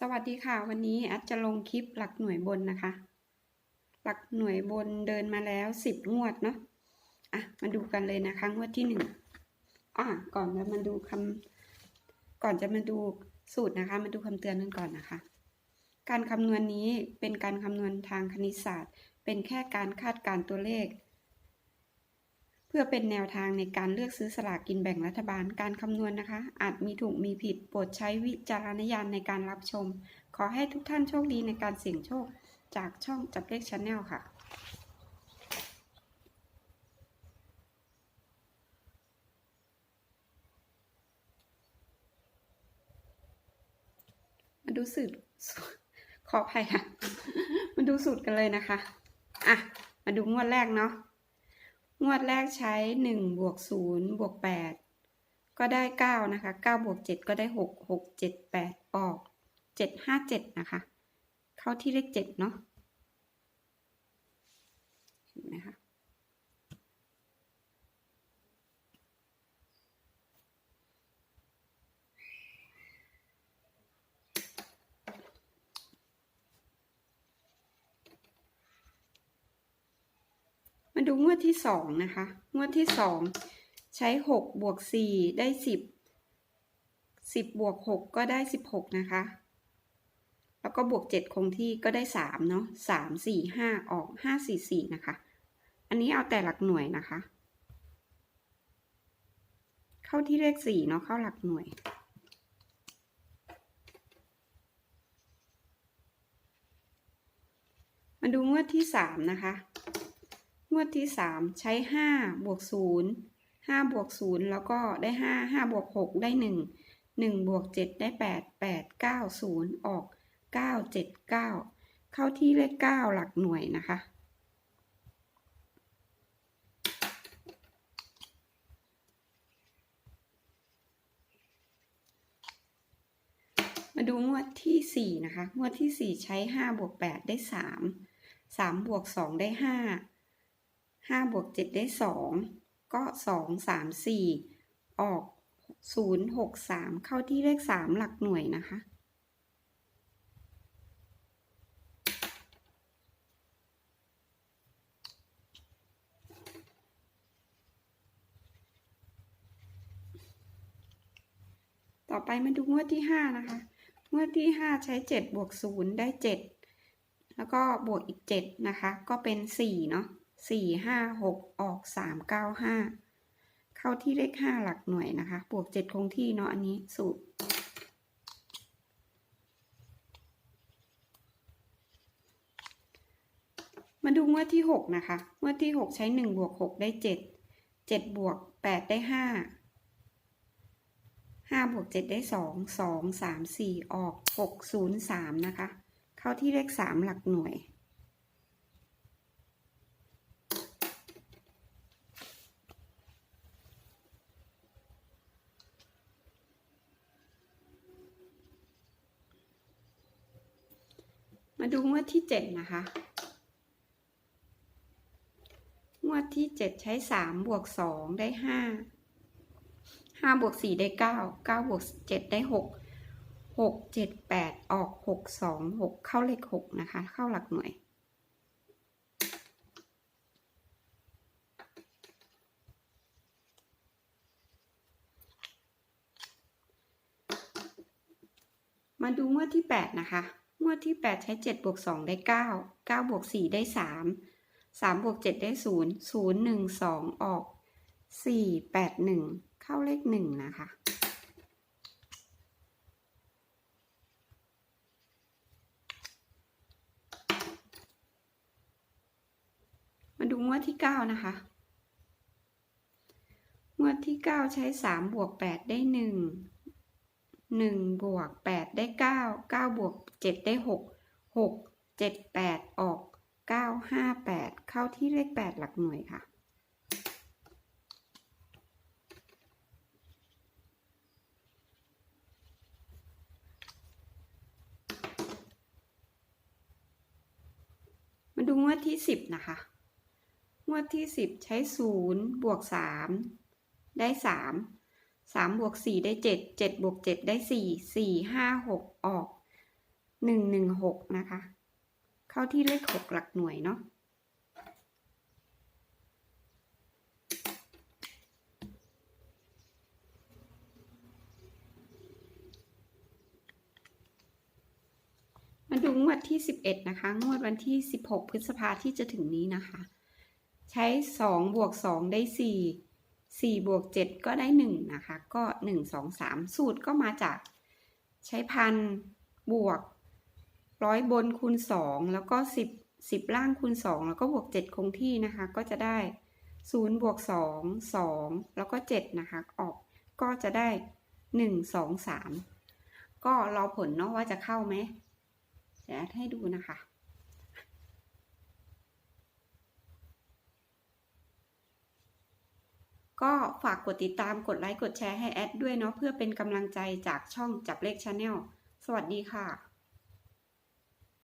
สวัสดีค่ะ วันนี้แอดจะลงคลิปหลักหน่วยบนนะคะ หลักหน่วยบนเดินมาแล้วสิบงวดเนาะอะมาดูกันเลยนะคะงวดที่หนึ่งอะก่อนจะมาดูคำก่อนจะมาดูสูตรนะคะ มาดูคำเตือนกันก่อนนะคะ การคำนวณนี้เป็นการคำนวณทางคณิตศาสตร์ เป็นแค่การคาดการ์ตัวเลข พื่อเป็นแนวทางในการเลือกซื้อสลากกินแบ่งรัฐบาลการคำนวณนะคะ อาจมีถูกมีผิดโปรดใช้วิจารณญาณในการรับชม ขอให้ทุกท่านโชคดีในการเสี่ยงโชค จากช่องจับเลขชาแนลค่ะมาดูสูตรขออภัยค่ะ มาดูสูตรกันเลยนะคะ อะ มาดูงวดแรกเนาะ งวดแรกใช้หนึ่งบวกศูนย์บวกแปดก็ได้เก้านะคะเก้าบวกเจ็ดก็ได้หกหกเจ็ดแปดออกเจ็ดห้าเจ็ดนะคะ เข้าที่เลขเจ็ดเนาะเห็นไหมคะ มาดูงวดที่สองนะคะ งวดที่สองใช้หกบวกสี่ได้สิบสิบบวกหกก็ได้สิบหกนะคะ แล้วก็บวกเจ็ดคงที่ก็ได้สามเนาะสามสี่ห้าออกห้าสี่สี่นะคะ อันนี้เอาแต่หลักหน่วยนะคะ เข้าที่เลขสี่เนาะเข้าหลักหน่วยมาดูงวดที่สามนะคะ วดที่สามใช้ห้าบวกศูนย์ห้าบวกศูนย์แล้วก็ได้ห้าห้าบวกหกได้หนึ่งหนึ่งบวกเจ็ดได้แปดแปดเก้าศูนย์ออกเก้าเจ็ดเก้าเข้าที่เลขเก้าหลักหน่วยนะคะ มาดูงวดที่สี่นะคะ งวดที่สี่ใช้ห้าบวกแปดได้สามสามบวกสองได้ห้า ห้าบวกเจ็ดได้สองก็สองสามสี่ออกศูนย์หกสามเข้าที่เลขสามหลักหน่วยนะคะ ต่อไปมาดูงวดที่ห้านะคะงวดที่ห้าใช้เจ็ดบวกศูนย์ได้เจ็ดแล้วก็บวกอีกเจ็ดนะคะ ก็เป็นสี่เนาะ สี่ห้าหกออกสามเก้าห้าเข้าที่เลขห้าหลักหน่วยนะคะ บวกเจ็ดคงที่เนาะอันนี้สูตรมาดูงวดที่หกนะคะงวดที่หกใช้หนึ่งบวกหกได้เจ็ดเจ็ดบวกแปดได้ห้าห้าบวกเจ็ดได้สองสองสามสี่ออกหกศูนย์สามนะคะ เข้าที่เลขสามหลักหน่วย มาดูงวดที่เจ็ดนะคะ งวดที่เจ็ดใช้สามบวกสองได้ห้าห้าบวกสี่ได้เก้าเก้าบวกเจ็ดได้หกหกเจ็ดแปดออกหกสองหกเข้าเลขหกนะคะ เข้าหลักหน่วย มาดูงวดที่แปดนะคะ งวดที่แปดใช้เจ็ดบวกสองได้เก้าเก้าบวกสี่ได้สามสามบวกเจ็ดได้ศูนย์ศูนย์หนึ่งสองออกสี่แปดหนึ่งเข้าเลขหนึ่งนะคะ มาดูงวดที่เก้านะคะ งวดที่เก้าใช้สามบวกแปดได้ห นึ่งหนึ่งบวกแปดได้เก้าเก้าบวกเจ็ดได้หกหกเจ็ดแปดออกเก้าห้าแปดเข้าที่เลขแปดหลักหน่วยค่ะ มาดูงวดที่สิบนะคะ งวดที่สิบใช้ศูนย์บวกสามได้สาม สามบวกสี่ได้เจ็ดเจ็ดบวกเจ็ดได้สี่สี่ห้าหกออกหนึ่งหนึ่งหกนะคะ เข้าที่เลขหกหลักหน่วยเนาะมาดูงวดที่ 11 นะคะ งวดวันที่ 16 พฤษภาที่จะถึงนี้นะคะ ใช้ 2 บวก 2 ได้ 4 4บวก7ก็ได้ 1 นะคะ ก็ 1 2 3 สูตรก็มาจากใช้พันบวกร้อยบนคูณ 2 แล้วก็ 10 10 ล่างคูณ 2 แล้วก็บวก 7 คงที่นะคะ ก็จะได้ 0 บวก 2 2 แล้วก็ 7 นะคะ ออกก็จะได้ 1 2 3 ก็รอผลเนาะว่าจะเข้าไหมเดี๋ยวให้ดูนะคะ ก็ฝากกดติดตามกดไลค์กดแชร์ให้แอดด้วยเนาะเพื่อเป็นกำลังใจจากช่องจับเลขชาแนลสวัสดีค่ะ